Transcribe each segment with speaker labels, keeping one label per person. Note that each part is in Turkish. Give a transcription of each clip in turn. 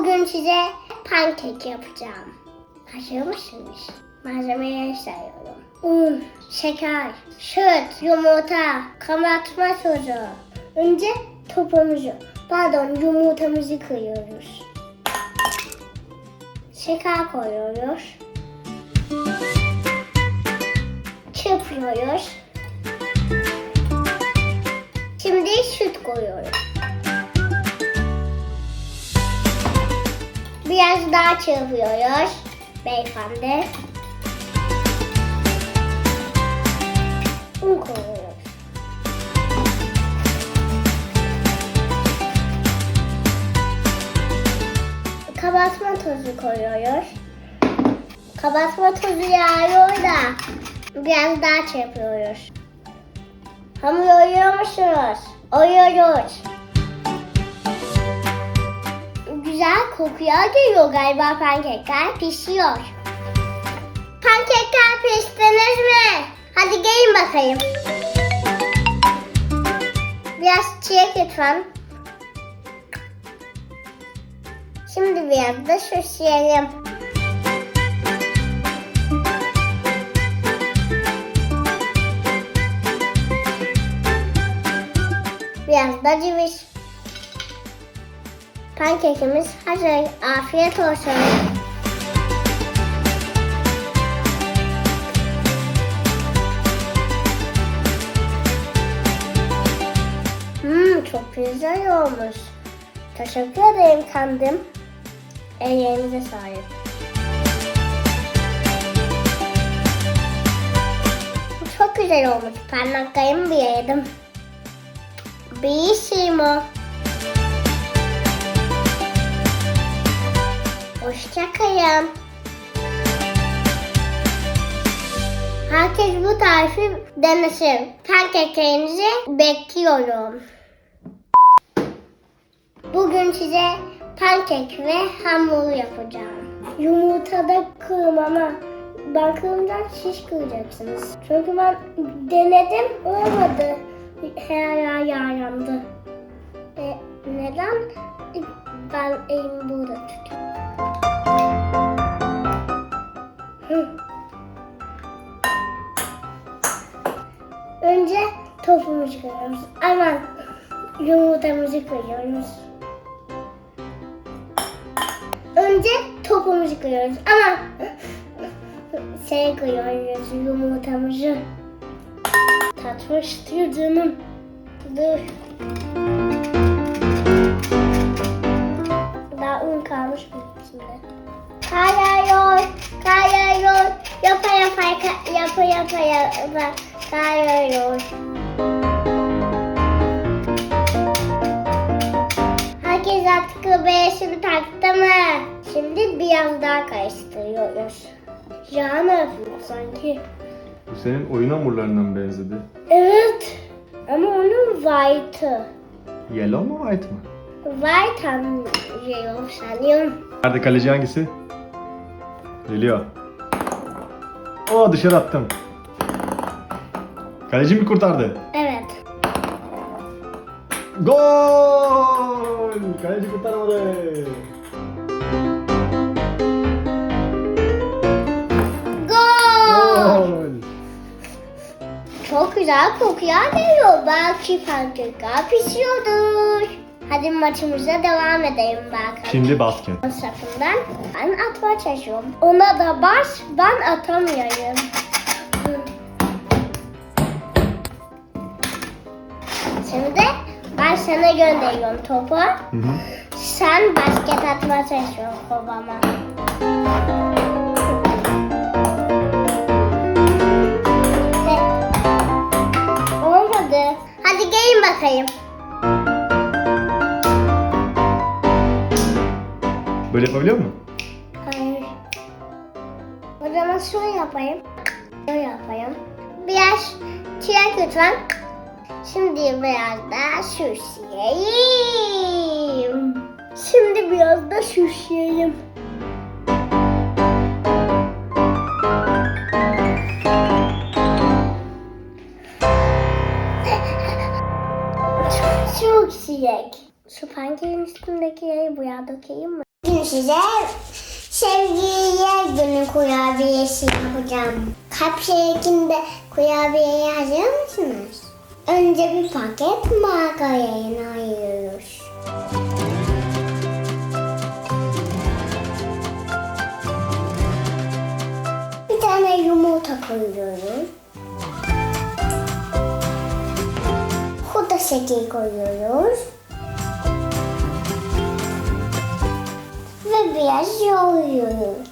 Speaker 1: Bugün size pankek yapacağım. Hazır mısınız? Malzemeleri sayıyorum. Un, şeker, süt, yumurta, kabartma tozu. Önce topumuzu, pardon yumurtamızı kırıyoruz. Şeker koyuyoruz. Çırpıyoruz. Şimdi süt koyuyoruz. Biraz daha çırpıyoruz. Beyefendi. Un koyuyoruz. Kabartma tozu koyuyoruz. Kabartma tozu yağıyor da biraz daha çırpıyoruz. Hamur yoruyor musunuz? Oyuyoruz. Kokuya geliyor galiba pankekler pişiyor. Pankekler piştiniz mi? Hadi gelin bakayım. Biraz çilek lütfen. Şimdi biraz da süsleyelim. Biraz da ceviz. Pankekimiz hazır. Afiyet olsun. Hmm, çok güzel olmuş. Teşekkür ederim kendim. Ellerinize sahip. Çok güzel olmuş. Parmaklarımı bir yedim. Bellissimo. Hoşçakalın. Herkes bu tarifi denesin. Pankeklerinizi bekliyorum. Bugün size pankek ve hamur yapacağım. Yumurtada kırım ama ben kırımdan siz kıracaksınız. Çünkü ben denedim olmadı. Her yer yağlandı. E, neden? Ben elimi burada tutuyorum. Önce topumuzu koyuyoruz. Aman yumurtamızı koyuyoruz. Önce topumuzu koyuyoruz. Ama şey koyuyoruz yumurtamızı. Tatmıştır canım. Dur. Yapa kayıyor. Herkes artık beğesini taktı mı? Şimdi biraz daha karıştırıyoruz. Yağ ne yapıyor sanki?
Speaker 2: Bu senin oyun hamurlarından benzedi.
Speaker 1: Evet. Ama onun white'ı.
Speaker 2: Yellow mu white mı?
Speaker 1: White anlıyor sanıyorum.
Speaker 2: Nerede kaleci hangisi? Geliyor. Oo dışarı attım. Kaleci mi kurtardı?
Speaker 1: Evet.
Speaker 2: Gol! Kaleci kurtaramadı.
Speaker 1: Gol!
Speaker 2: Gol!
Speaker 1: Çok güzel kokuya geliyor. Belki pankekler pişiyordur. Hadi maçımıza devam edelim bakalım.
Speaker 2: Şimdi basket.
Speaker 1: Sapından ben atmaya çalışıyorum. Ona da bas, ben atamıyorum. Şimdi ben sana gönderiyorum topu.
Speaker 2: Hı hı.
Speaker 1: Sen basket atmaya çalışıyorsun babama. Olmadı. Hadi gelin bakayım.
Speaker 2: Böyle yapabiliyor musun?
Speaker 1: Hayır. O zaman şöyle yapayım. Şöyle yapayım. Biraz çilek lütfen. Şimdi biraz da süsleyeyim. Şimdi biraz da süsleyeyim. Çok çilek. Şu pankekin üstündeki yayı buraya dökeyim mi? Bugün size sevgiye günü kurabiyesi yapacağım. Kalp şeklinde kurabiyeyi hazır mısınız? Önce bir paket margarin ayırıyoruz. Bir tane yumurta koyuyoruz. Huda şekeri koyuyoruz. Ve biraz yoğuruyoruz.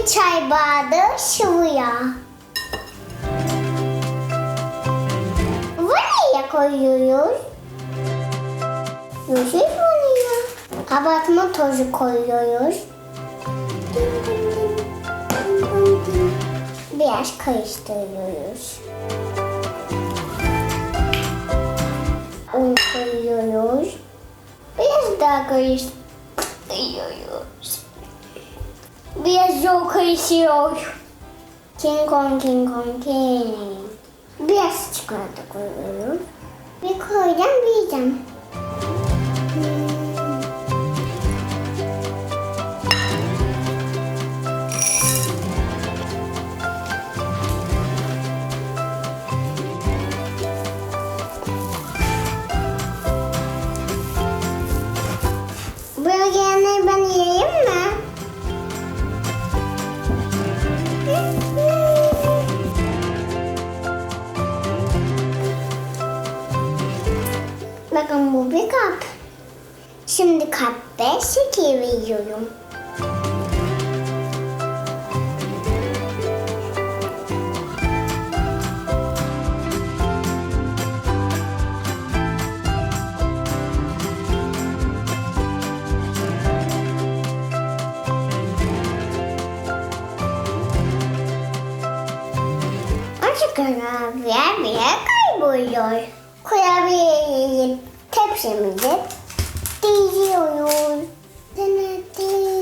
Speaker 1: Bir çay bardağı sıvı yağ. Vanilya koyuyoruz. Yeşil vanilya. Kabartma tozu koyuyoruz. Biraz karıştırıyoruz. Un koyuyoruz. Biraz daha karıştırıyoruz. Karışıyor. King Kong, King Kong, King. Biraz çikolata koyuyorum. Bir koyacağım, yiyeceğim. Bir kap. Şimdi kapta şeker veriyorum. Açık kurabiye bile kayboluyor. Kurabiyeyi tepsimize diziyoruz. Tina, tina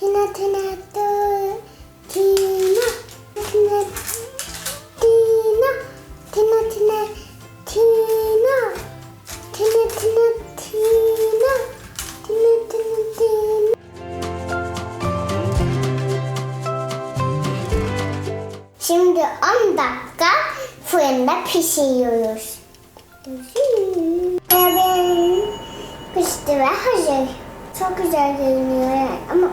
Speaker 1: tina tina, tina, tina tina, tina tina tina, tina tina tina, tina tina tina. Şimdi 10 dakika fırında pişiriyoruz. Pişti ve hazır. Çok güzel görünüyor yani. ama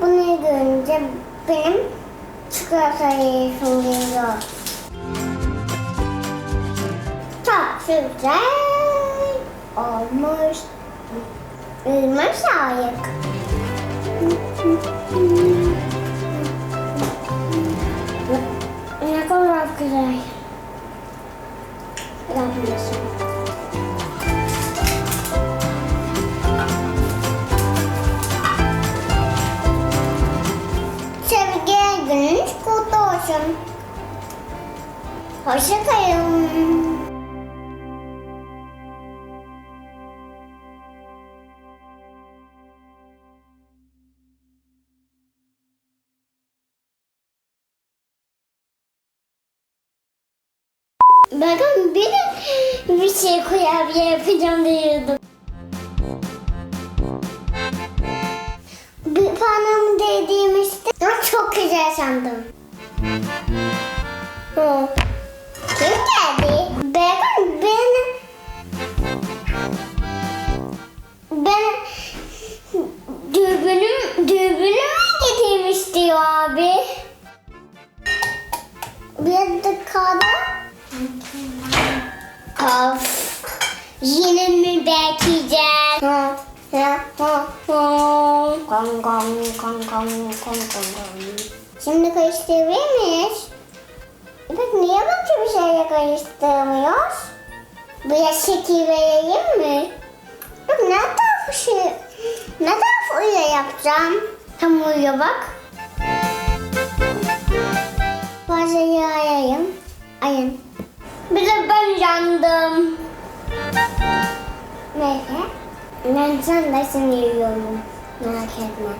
Speaker 1: bunu görünce benim çikolata yiyesim geliyor. Çok güzel olmuş. Elime sağlık. Ne kadar güzel. Yapıyorsun. Hoşça kalın. Bakın de bir şey kurabiye yapacağım diyordum. Bir parmağımı değdiğimizde ama çok güzel sandım. Hı. Of. Yine mi bekleyeceğiz? Ha, ha, ha, ha. Gong, gong, gong, gong, gong, gong. Şimdi karıştırabilir miyiz? Bak niye başka bir şeyle karıştırmıyoruz? Biraz şeker vereyim mi? Bak ne tarafı şey, ne tarafı öyle yapacağım? Tam uyuyor bak. Fazla yağ ayayım. Ayın. Bir de ben yandım. Neyse. Ben sen de seni yiyorum. Merak etme.